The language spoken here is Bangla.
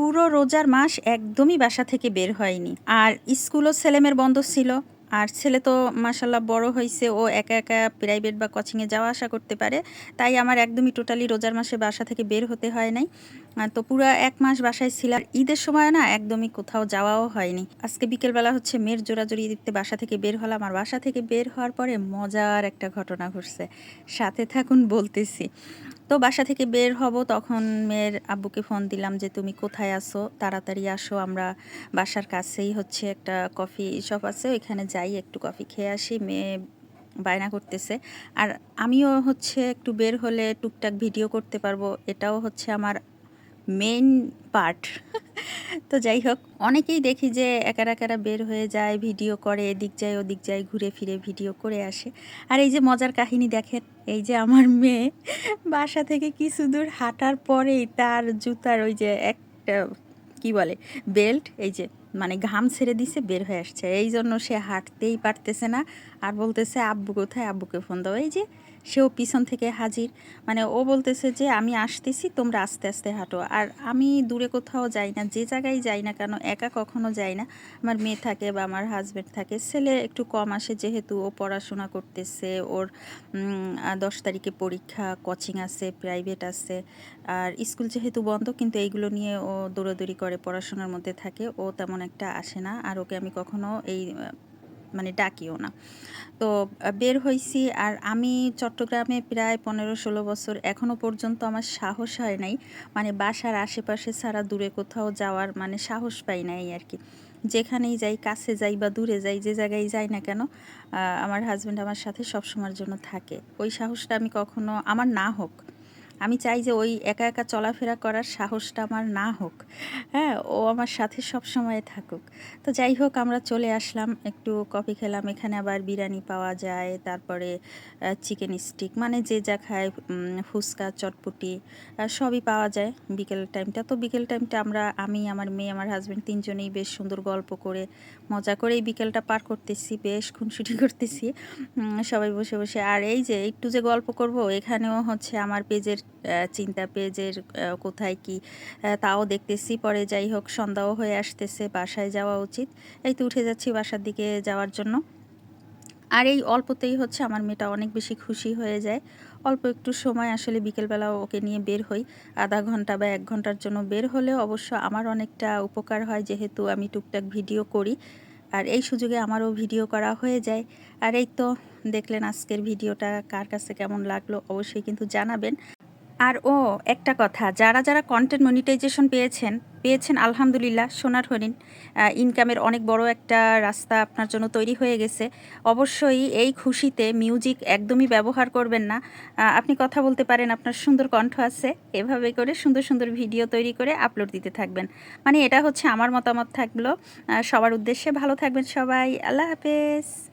পুরো রোজার মাস একদমই বাসা থেকে বের হয়নি। আর স্কুলও ছেলেমেয়ের বন্ধ ছিল। আর ছেলে তো মাসাল্লাহ বড় হয়েছে ও একা একা প্রাইভেট বা কোচিংয়ে যাওয়া আসা করতে পারে। তাই আমার একদমই টোটালি রোজার মাসে বাসা থেকে বের হতে হয় নাই। তো পুরো এক মাস বাসায় ছিল আর ঈদের সময় না একদমই কোথাও যাওয়াও হয়নি। আজকে বিকেলবেলা হচ্ছে মেয়ের জোরাজোরি দিতে বাসা থেকে বের হলাম। আর বাসা থেকে বের হওয়ার পরে মজার একটা ঘটনা ঘটছে। সাথে থাকুন বলতেছি। তো বাসা থেকে বের হব, তখন মেয়ের আব্বুকে ফোন দিলাম যে, তুমি কোথায় আসো তাড়াতাড়ি আসো, আমরা বাসার কাছেই হচ্ছে একটা কফি শপ আছে, ওইখানে যাই, একটু কফি খেয়ে আসি। মেয়ে বায়না করতেছে। আর আমিও হচ্ছে একটু বের হলে টুকটাক ভিডিও করতে পারব, এটাও হচ্ছে আমার মেইন পার্ট তো যাই হোক, অনেকেই দেখি যে একারা একারা বের হয়ে যায়, ভিডিও করে, এদিক যায়, ওদিক যায়, ঘুরে ফিরে ভিডিও করে আসে। আর এই যে মজার কাহিনী দেখেন, এই যে আমার মেয়ে বাসা থেকে কিছু দূর হাঁটার পরেই তার জুতার ওই যে একটা, কি বলে, বেল্ট, এই যে মানে ঘাম ছেড়ে দিছে, বের হয়ে আসছে। এই জন্য সে হাঁটতেই পারতেছে না। আর বলতেছে, আব্বু কোথায়? আব্বুকে ফোন দাও। এই যে সেও পিছন থেকে হাজির। মানে ও বলতেছে যে, আমি আসতেছি, তোমরা আস্তে আস্তে হাঁটো। আর আমি দূরে কোথাও যাই না, যে জায়গায় যাই না কেন, একা কখনো যাই না। আমার মেয়ে থাকে বা আমার হাজব্যান্ড থাকে, ছেলে একটু কম আসে যেহেতু ও পড়াশোনা করতেছে, ওর দশ তারিখে পরীক্ষা কোচিং আছে প্রাইভেট আছে। আর স্কুল যেহেতু বন্ধ, কিন্তু এইগুলো নিয়ে ও দৌড়াদৌড়ি করে, পড়াশোনার মধ্যে থাকে। ও তেমন একটা আসে না, আর ওকে আমি কখনো এই মানে ডাকিও না। তো বের হয়েছি আর আমি চট্টগ্রামে প্রায় পনেরো ষোলো বছর এখনও পর্যন্ত আমার সাহস হয় নাই। মানে বাসার আশেপাশে ছাড়া দূরে কোথাও যাওয়ার মানে সাহস পাই নাই আর কি। যেখানেই যাই, কাছে যাই বা দূরে যাই, যে জায়গায় যাই না কেন আমার হাজব্যান্ড আমার সাথে সব সময়ের জন্য থাকে। ওই সাহসটা আমি কখনো, আমার না হোক আমি চাই যে ওই একা একা চলাফেরা করার সাহসটা আমার না হোক। হ্যাঁ ও আমার সাথে সব সময় থাকুক। তো যাই হোক, আমরা চলে আসলাম, একটু কফি খেলাম। এখানে আবার বিরিয়ানি পাওয়া যায়, তারপরে চিকেন স্টিক মানে যে যা খায় ফুচকা, চটপটি সবই পাওয়া যায় বিকেল টাইমটা তো বিকেল টাইমটা আমরা, আমি, আমার মেয়ে, আমার হাজব্যান্ড তিনজনেই বেশ সুন্দর গল্প করে, মজা করে এই বিকেলটা পার করতেছি, বেশ খুনসুটি করতেছি। সবাই বসে বসে। আর এই যে, একটু যে গল্প করব, এখানেও হচ্ছে আমার পেজের চিন্তা পেজের কোথায় কি তাও দেখতেছি। পরে যাই হোক, সন্ধ্যাও হয়ে আসতেছে, বাসায় যাওয়া উচিত। এই তো উঠে যাচ্ছি বাসার দিকে যাওয়ার জন্য। আর এই অল্পতেই হচ্ছে, আমার মেয়েটা অনেক বেশি খুশি হয়ে যায়। অল্প একটু সময় আসলে বিকেলবেলা ওকে নিয়ে বের হই। আধা ঘণ্টা বা এক ঘণ্টার জন্য বের হলেও অবশ্য আমার অনেকটা উপকার হয়, যেহেতু আমি টুকটাক ভিডিও করি। আর এই সুযোগে আমারও ভিডিও করা হয়ে যায়। আর এই তো দেখলেন আজকের ভিডিওটা, কার কাছে কেমন লাগল অবশ্যই কিন্তু জানাবেন। আর ও, একটা কথা, যারা যারা কন্টেন্ট মনিটাইজেশন পেয়েছেন পেয়েছেন আলহামদুলিল্লাহ, সোনার হরিণ ইনকামের অনেক বড় একটা রাস্তা আপনার জন্য তৈরি হয়ে গেছে। অবশ্যই এই খুশিতে মিউজিক একদমই ব্যবহার করবেন না। আপনি কথা বলতে পারেন, আপনার সুন্দর কণ্ঠ আছে, এভাবে করে সুন্দর সুন্দর ভিডিও তৈরি করে আপলোড দিতে থাকবেন। মানে এটা হচ্ছে আমার মতামত থাকল। সবার উদ্দেশ্যে ভালো থাকবেন সবাই, আল্লাহ হাফেজ।